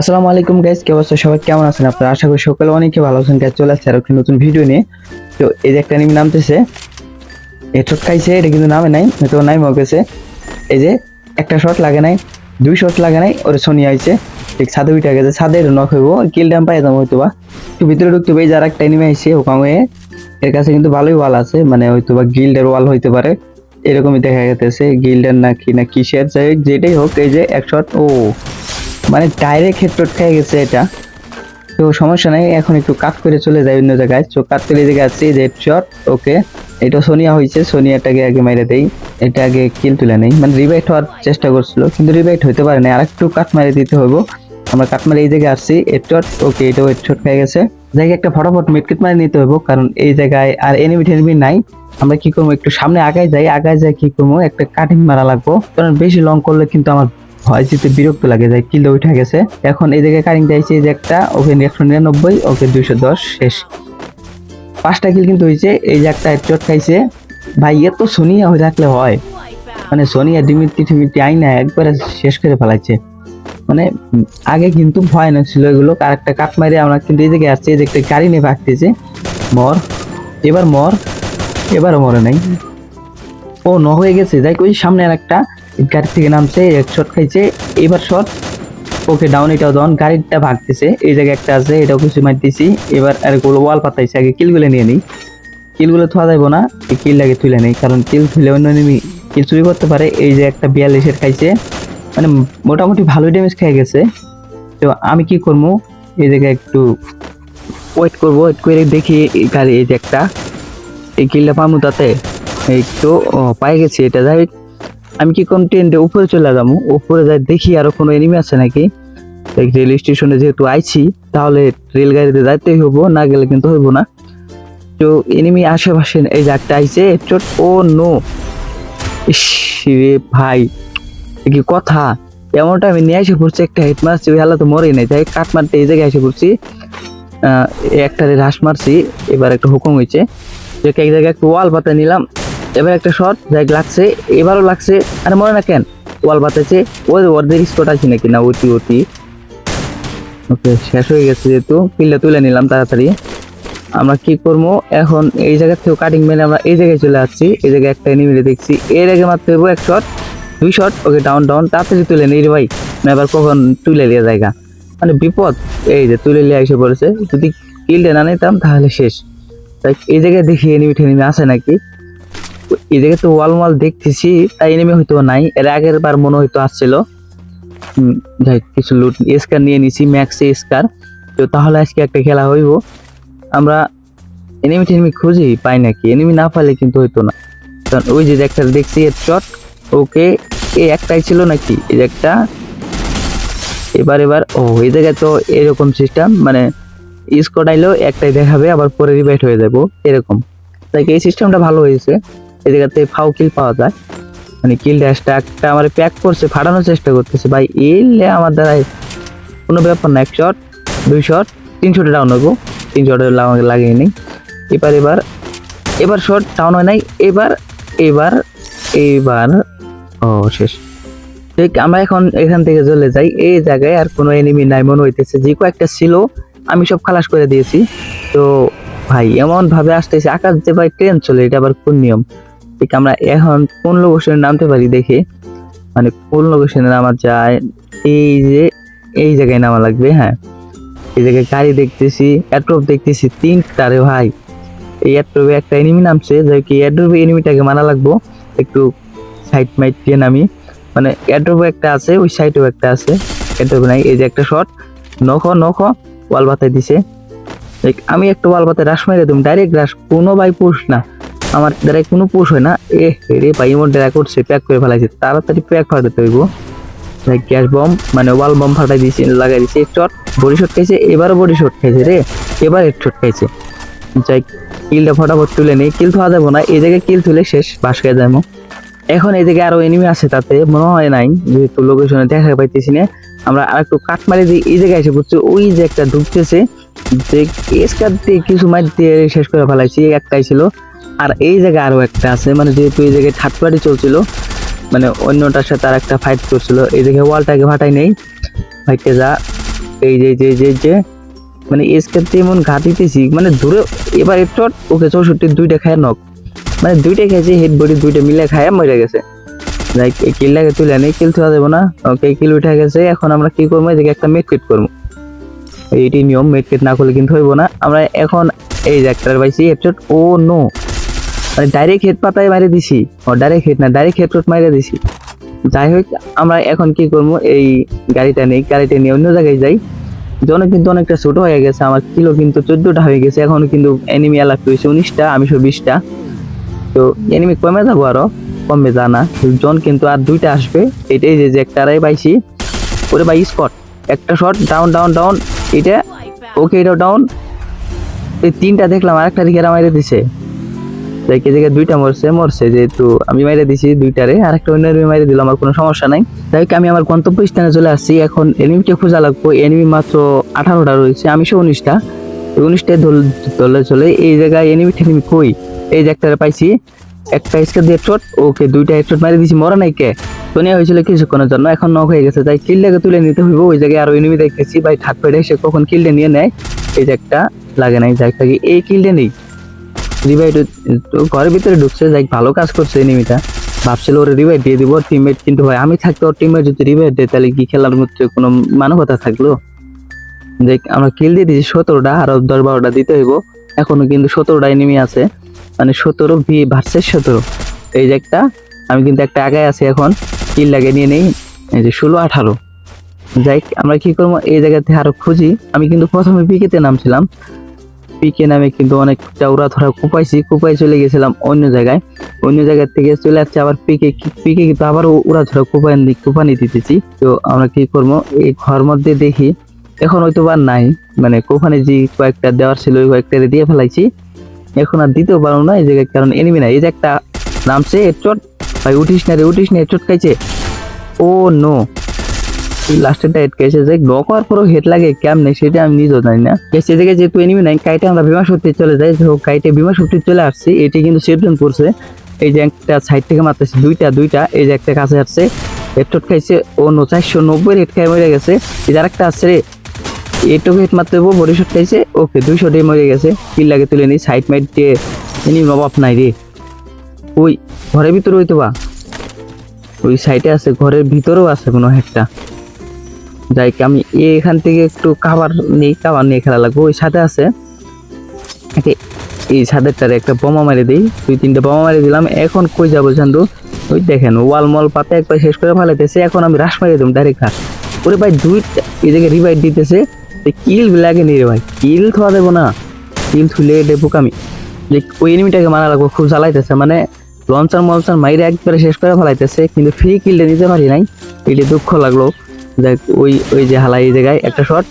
আসসালামু আলাইকুম গাইস কি অবস্থা? সবাই কেমন আছেন আপনারা? আশা করি সকলে অনেকে ভালো আছেন গাইস চলে আসছে আর একটি নতুন ভিডিও নিয়ে। তো এই যে একটা নিমি নামতেছে, এ খাইছে, এটা কিন্তু নামে নাই হয়তো নাই মগেছে এই যে একটা শট লাগে নাই, দুই শট লাগে নাই, ওরে সোনি আইছে ঠিক ছাদে উঠে গেছে, ছাদে নক হইব কিল ড্যাম পাই যাব হয়তো বা একটু ভিতরে ঢুকতে হবে যার একটা এনিমে আইছে, ওকামে, এর কাছে কিন্তু ভালোই ওয়াল আছে মানে হয়তো বা গিল্ডের ওয়াল হইতে পারে। এরকমই দেখা গেতেছে গিল্ডের নাকি, না কিসের, যাই যেটাই হোক, এই যে এক শট ও। মানে ডাইরেক্ট হেডশট খেয়ে গেছে এটা। তো সমস্যা নাই, এখন একটু কাট করে চলে যায় অন্য জায়গায়। তো কাট করে দিকে আসছি, যে হেডশট ওকে এটা সোনিয়া হয়েছে, সোনিয়াটাকে আগে মেরে দেই। এটা আগে কিল তুলে নেই। মানে রিভাইট হওয়ার চেষ্টা করছিল, কিন্তু রিভাইট হইতে পারে না আর একটু কাট মারে দিতে হইব। আমরা কাট মারে এই জায়গায় আসছি হেডশট ওকে এটাও হেডশট খেয়ে গেছে। জায়গায় একটা ফটাফট মিটকিট মারে নিতে হইব, কারণ এই জায়গায় আর এনিমি টেনিমি নাই। আমরা কি করব, একটু সামনে আগায় যাই আগায় যাই কি করব, একটা কাটিং মারা লাগবো। কারণ বেশি লং করলে কিন্তু আমার ভয় জিতে বিরক্ত লাগে যায় কিলো উঠে গেছে। এখন এই জায়গায় কারিং এই যে একটা ওকে একশো নিরানব্বই, ওকে দুইশো দশ, শেষ। পাঁচটা কিল কিন্তু হয়েছে এই যে একটা হেডশট খাইছে। ভাই, এত সোনিয়া হয়ে থাকলে হয়। মানে সোনিয়া ডিমিটি টিমিটি আইনা একবারে শেষ করে ফেলাইছে। মানে আগে কিন্তু ভয় না ছিল এগুলো, আর একটা কাট মারে আমরা কিন্তু এই জায়গায় আসছে, এই যে একটা গাড়ি নিয়ে ভাগতেছে। মর, এবার মর, এবারও মরে নাই। ও, ন হয়ে গেছে, যাই ওই সামনে আর একটা। গাড়ি থেকে নামছে, এক শট খাইছে। এবার শট ওকে ডাউন এটাও ডাউন গাড়িটা ভাগতেছে। এই জায়গায় একটা আছে, এটাও কিছু মারতেছি এবার আরগুলো ওয়াল পাতাইছে, আগে কিলগুলো নিয়ে নিই। কিলগুলো থোয়া যাইব না, এই কিল লাগে তুলে নেই, কারণ কিল তুলে অন্য নিমি কিল চুরি করতে পারে। এই যে একটা বিয়াল্লিশের খাইছে মানে মোটামুটি ভালোই ড্যামেজ খেয়ে গেছে। তো আমি কি করব? এই জায়গায় একটু ওয়েট করব ওয়েট করে দেখি এই গাড়ি, এই যে একটা। এই কিলটা পামু তাতে। এই তো পাই গেছি, এটা যাই আমি কি কোন ট্রেনটা উপরে চলে যাব? উপরে যাই দেখি আরও কোনো এনিমি আছে নাকি? রেল স্টেশনে যেহেতু আইছি, তাহলে রেলগাড়িতে যাইতেই হব, না গেলে কিন্তু হইব না। তো এনিমি আশেপাশে এই একটা আইছে, চোট, ও নো। রে ভাই কি কথা? এমনটা আমি নিয়ে এসে পড়ছি, একটা হেড মারছি, ওই হালা তো মরেই নাই। তাই কাট মারতে এই জায়গায় এসে পড়ছি। একটারে রাস মারছি, এবার একটা হুকুম হয়েছে যে এক জায়গায় একটু ওয়াল পাতা নিলাম। এবার একটা শট যাই লাগছে, এবারও লাগছে, আরে মনে না কেন ওয়াল পাতাছে ওই ওদের স্পট আছে নাকি, না, ওটি ওটি। ওকে, শেষ হয়ে গেছে যেহেতু পিল্লা তুলে নিলাম তাড়াতাড়ি। আমরা কি করব? এখন এই জায়গা থেকে কাটিং মেনে আমরা এই জায়গায় চলে আসছি, এই জায়গায় একটা এনিমিলে দেখছি। এর আগে মারতে হইব এক শট দুই শট ওকে ডাউন ডাউন তাড়াতাড়ি তুলে নিই ভাই, না এবার কখন তুলে নিয়ে জায়গা। মানে বিপদ, এই যে তুলে নিয়ে এসে পড়েছে, যদি কিলটা না নিতাম তাহলে শেষ। তাই এই জায়গায় দেখি এনিমি টেনিমি আছে নাকি? জায়গায় তো ওয়াল মাল দেখতেছি, তাই এনিমি হয়তো নাই। এর আগের বার মনে হয়তো আসছিল। যাই, কিছু লুট স্কার নিয়ে নিছি ম্যাক্সে স্কার। তো তাহলে আজকে একটা খেলা হইব। আমরা এনিমি টেনিমি খুঁজি, পাই নাকি? এনিমি না পাইলে কিন্তু হইতো না। কারণ ওই যে একটা দেখছি এর শট ওকে এই একটাই ছিল নাকি? এই যে একটা। এবার এবার, ও, এই জায়গায় তো এরকম সিস্টেম মানে স্কোর আইলেও একটাই দেখাবে, আবার পরে রিভাইট হয়ে যাব, এরকম। তাই এই সিস্টেমটা ভালো হয়েছে? এই জায়গাতে ফাউ কিল পাওয়া যায়। মানে কিল ড্যাশটা একটা আমার প্যাক করছে, ফাটানোর চেষ্টা করতেছে। ভাই, এলে আমার দ্বারা কোনো ব্যাপার না, এক শট দুই শট তিন শটে ডাউন হব। তিন শটে লাগিয়ে নেই। এবার এবার এবার শট ডাউন হয় নাই, এবার এবার এবার, ও, শেষ। ঠিক, আমরা এখন এখান থেকে চলে যাই। এই জায়গায় আর কোনো এনিমি নাই, মনে হইতেছে। যে কয়েকটা ছিল, আমি সব খালাস করে দিয়েছি। তো, ভাই এমন ভাবে আসতেছে, আকাশ যে ভাই ট্রেন চলে, এটা আবার কোন নিয়ম? ঠিক আমরা এখন কোন লোকেশনে নামতে পারি দেখে। মানে কোন লোকেশনে নামা যায়? এই যে, এই জায়গায় নামা লাগবে হ্যাঁ। এই জায়গায় গাড়ি দেখতেছি এয়ারড্রপ দেখতেছি, তিনটা রে ভাই। এই এয়ারড্রপে একটা এনিমি নামছে যে কি এয়ারড্রপে এনিমিটাকে মারা লাগবো। একটু সাইড মাইট দিয়ে নামি। মানে এয়ারড্রপে একটা আছে, ওই সাইডেও একটা আছে। এয়ারড্রপে নাই, এই যে একটা শট নখ নখ, ওয়াল বাতায় দিছে। আমি একটা ওয়াল বাতায় রাস মেরে দিম ডাইরেক্ট রাস কোনো ভাই পুষ না। আমার দ্বারা কোনো পোষ হয় না। এ রে ভাই এমন ডেরা করছে প্যাক করে ফেলাইছে। তাড়াতাড়ি প্যাক ফাটাতে হইব গ্যাস বম মানে ওয়াল বম ফাটাই দিয়েছি, লাগাই দিয়েছি চট বডি শট খাইছে, এবারও বডি শট খাইছে রে। এবার হেড শট খাইছে। যাই কিলটা ফটাফট তুলে নেই। কিল থাওয়া যাব না। এই জায়গায় কিল তুলে শেষ খেয়ে যাব এখন এই জায়গায় আরও এনিমি আছে তাতে, মনে হয় নাই, যেহেতু লোকেশনে দেখা পাইতেছি না। আমরা আর একটু কাট মারি দিয়ে এই জায়গায় এসে পড়ছি। ওই যে একটা ঢুকতেছে, যে স্কার দিয়ে কিছু মার দিয়ে শেষ করে ফেলাইছি একটাই ছিল। আর এই জায়গায় আরও একটা আছে মানে যেহেতু এই জায়গায় থার্ড পার্টি চলছিল মানে অন্যটার সাথে আর একটা ফাইট করছিল, এই জায়গায় ওয়ালটাকে ফাটাই নেই। ফাইটে যা, এই যে যে যে যে মানে এসকেতে এমন ঘা দিতেছি মানে দূরে এবার একটু ওকে চৌষট্টি দুইটা খায় নক মানে দুইটা খেয়েছে হেড বডি দুইটা মিলে খায়, মরে গেছে। যাই কিলটাকে তুলে নেই কিল তোলা দেবো না। ওকে কিল উঠে গেছে, এখন আমরা কি করব? এদিকে একটা মেটকেট করব। এইটি নিয়ম মেটকেট না করলে কিন্তু হইব না। আমরা এখন এই যে একটা পাইছি হেডশট ও নো মানে ডাইরেক্ট হেড পাতায় মারে দিছি। ও ডাইরেক্ট হেড না ডাইরেক্ট হেডশট মারে দিছি। যাই হোক, আমরা এখন কি করব? এই গাড়িটা নেই, গাড়িটা নিয়ে অন্য জায়গায় যাই। জন কিন্তু অনেকটা ছোট হয়ে গেছে, আমার কিলো কিন্তু চোদ্দটা হয়ে গেছে, এখন কিন্তু এনিমি এলাক হয়েছে উনিশটা আমি সব বিশটা। তো এনিমি কমে যাব আরও কমবে জানা জন কিন্তু আর দুইটা আসবে, এটাই যে যে একটা আড়াই পাইছি। ওরে ভাই স্পট একটা শট ডাউন ডাউন ডাউন এটা ওকে এটাও ডাউন এই তিনটা দেখলাম, আরেকটা দিকে মাইরে দিছে। দেখে দেখে দুইটা মরছে মরছে যেহেতু আমি মাইরে দিছি দুইটারে আর একটা অন্য enemy মাইরে দিলাম আমার কোনো সমস্যা নাই। যাই আমি আমার গন্তব্য স্থানে চলে আসছি। এখন এনিমিকে খোঁজা লাগবো। এনিমি মাত্র আঠারোটা রয়েছে, আমি সে উনিশটা। উনিশটায় ধরলে চলে, এই জায়গায় এনিমি টেনিমি কই? এই যে একটা পাইছি, একটা দিয়ে চোট ওকে, দুইটা হেডশট মারি দিছি, মরা নাই কে? তো হয়েছিল কিছুক্ষণের জন্য, এখন নক হয়ে গেছে। তাই কিলটাকে তুলে নিতে হইব, ওই জায়গায় আরও এনিমি দেখতেছি। ভাই থার্ড পেডে এসে কখন কিলটা নিয়ে নেয়? এই যে একটা, লাগে নাই, যাই থাকি এই কিলটা নেই। রিভাইড ঘরের ভিতরে ঢুকছে, যাই ভালো কাজ করছে এনিমিটা ভাবছিল ওরে রিভাইড দিয়ে দিব টিমমেট কিন্তু ভাই আমি থাকতে ওর টিমমেট যদি রিভাইড দেয়, তাহলে কি খেলার মধ্যে কোনো মানবতা থাকল? দেখ, আমরা কিল দিয়ে দিয়েছি সতেরোটা, আরও দশ বারোটা দিতে হইব। এখনও কিন্তু সতেরোটা এনিমি আছে। মানে সতেরো ভি ভার্সেস সতেরো। এই যে একটা, আমি কিন্তু একটা আগায় আছি এখন। কিল লাগে নিয়ে নেই। এই যে ষোলো, আঠারো। যাই আমরা কি করব? এই জায়গাতে আরও খুঁজি। আমি কিন্তু প্রথমে পিকেতে নামছিলাম। পিকে নামে কিন্তু অনেকটা ধরা কুপাইছি, কুপাই চলে গেছিলাম অন্য জায়গায়। অন্য জায়গা থেকে চলে আসছে আবার পিকে পিকে কিন্তু আবার উড়া ধরা কুপাই কুপানি দিতেছি। তো আমরা কি করব? এই ঘর মধ্যে দেখি, এখন হয়তো বা নাই। মানে কোফানে যে কয়েকটা দেওয়ার ছিল, ওই কয়েকটা দিয়ে ফেলাইছি। এখন আর দিতেও পারব না, এই জায়গায় কারণ এনিমি নাই। এই যে একটা নামছে, চট ভাই উঠিস না রে, উঠিস না চট খাইছে ও নো লাস্টেরটা হেড খেয়েছে যে নক হওয়ার পরেও হেড লাগে, কেমনে সেটা আমি নিজেও জানি না। সে জায়গায় যেহেতু এনিমি নাই, কাইটে আমরা বিমা শক্তি চলে যাই তো কাইটে বিমা শক্তি চলে আসছি, এটি কিন্তু সেফজন পড়ছে এই যে একটা সাইড থেকে মারতেছে, দুইটা দুইটা, এই যে একটা কাছে আসছে হেডশট খাইছে, ও ন চারশো নব্বই হেড খাই মরে গেছে। এই যে আরেকটা আসছে রে, এটুকু হেড মারতে হব বডি শট খাইছে, ওকে দুইশো ডে মরে গেছে। কিল লাগে তুলে নি সাইড মাইট দিয়ে এনি নবাব নাই রে। ওই, ঘরের ভিতরে হইতো বা ওই সাইডে আছে, ঘরের ভিতরেও আছে কোনো হেডটা যাই আমি এখান থেকে একটু খাবার নেই, খাবার নিয়ে খেলা লাগবো। ওই সাথে আছে। এই ছাদেরটারে একটা বোমা মারি দিই। দুই তিনটে বোমা মারি দিলাম। এখন কই যাব চান্দু ওই দেখেন, ওয়াল মল পাতা একবার শেষ করে ফেলাইতেছে। এখন আমি রাস মারি দিলাম ডাইরেক্ট ঘাস ওরে ভাই দুই এই জায়গায় রিভাইড দিতেছে। কিল লাগে নি রে ভাই। কিল থোয়া দেবো না। কিল থুলে দেবুক আমি। যে ওই এনিমিটাকে মারা লাগবো, খুব জ্বালাইতেছে। মানে লঞ্চার মলচার মাইরে একবারে শেষ করে ফেলাইতেছে। কিন্তু ফ্রি কিলটা দিতে পারি নাই। এটা দুঃখ লাগল। ওই ওই যে হালাই জায়গায় একটা শট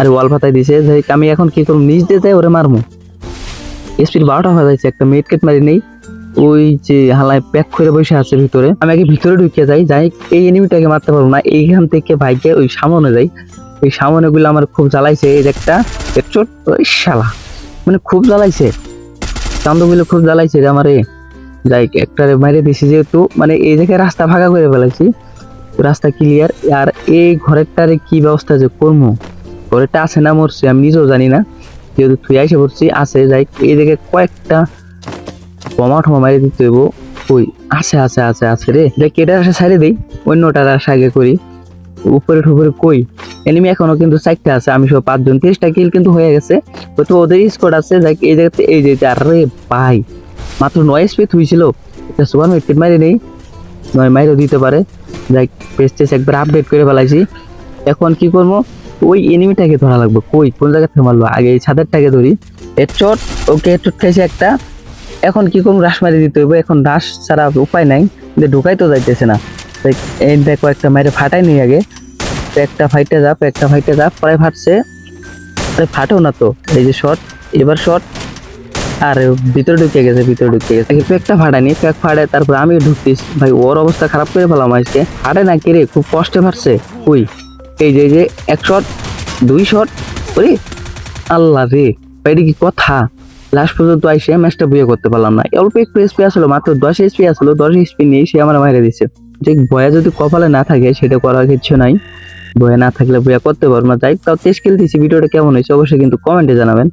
আর ওয়াল পাতায় দিছে। যে আমি এখন কি করব? নিচ দিয়ে যাই, ওরে মারমু। স্পিড বারোটা হয়ে যাচ্ছে, একটা মেট কেট মারি নেই। ওই যে হালায় প্যাক করে বসে আছে ভিতরে। আমি আগে ভিতরে ঢুকে যাই যাই এই এনিমিটাকে মারতে পারব না। এইখান থেকে ভাইকে ওই সামনে যাই। ওই সামনে গুলো আমার খুব জ্বালাইছে, এই যে একটা চোট, ওই শালা। মানে খুব জ্বালাইছে। চান্দগুলো খুব জ্বালাইছে রে আমারে। যাই একটা মাইরে দিছি যেহেতু মানে এই জায়গায় রাস্তা ভাগা করে ফেলাইছি রাস্তা ক্লিয়ার আর এই ঘরেরটারে কি ব্যবস্থা যে করব ঘরেরটা আছে না মরছে, আমি নিজেও জানি না। যেহেতু তুই আইসে পড়ছি, আছে, যাই এই জায়গায় কয়েকটা বোমা ঠমা মারি দিতে হইব। ওই, আছে আছে আছে আছে রে। দেখ, এটা আসে সাইডে দিই, অন্যটার আসে আগে করি। উপরে ঠুপরে কই? এনিমি এখনও কিন্তু চারটা আছে, আমি সব পাঁচজন। তিরিশটা কিল কিন্তু হয়ে গেছে। তো ওদের স্কোয়াড আছে, যাই এই জায়গাতে, এই যে, আরে ভাই, মাত্র নয় স্পিড হয়েছিল এটা সুপার মেট্রিক মারি নেই। নয় মাইরও দিতে পারে। যাই পেস্টেস একবার আপডেট করে ফেলাইছি। এখন কি করব? ওই এনিমিটাকে ধরা লাগবে। কই? কোন জায়গা থেকে মারলো? আগে এই ছাদেরটাকে ধরি। হেডশট ওকে হেডশট খাইছে একটা। এখন কি করব? রাস মারি দিতে হইব। এখন রাস ছাড়া উপায় নাই। কিন্তু ঢুকাই তো যাইতেছে না। এই দেখো একটা মাইরে ফাটাই নি আগে। একটা ফাইটে যাপ একটা ফাইটে যাপ প্রায় ফাটছে। ফাটেও না তো। এই যে শট এবার শট আর, ভিতরে ঢুকে গেছে, ভিতরে ঢুকে গেছে। আগে একটা ফাটানি প্যাক ফাটে তারপর আমি ঢুকতিস ভাই, ওর অবস্থা খারাপ করে ফেলাম আজকে। ফাটে না কে রে? খুব কষ্টে ফাটছে ওই এই যে যে, এক শট, দুই শট, ওরে, আল্লাহ রে। এটা কি কথা? লাস্ট পর্যন্ত আইসে ম্যাচটা বুয়ে করতে পারলাম না। অল্প একটু এসপি আসলো, মাত্র দশ এসপি আসলো, দশ এসপি নিয়ে সে আমার মাইরে দিছে। যে বয়া যদি কপালে না থাকে, সেটা করার কিছু নাই। বইয়া না থাকলে বইয়া করতে পারব না। যাই তাও তেজ খেলতেছি, ভিডিওটা কেমন হয়েছে অবশ্যই কিন্তু কমেন্টে জানাবেন।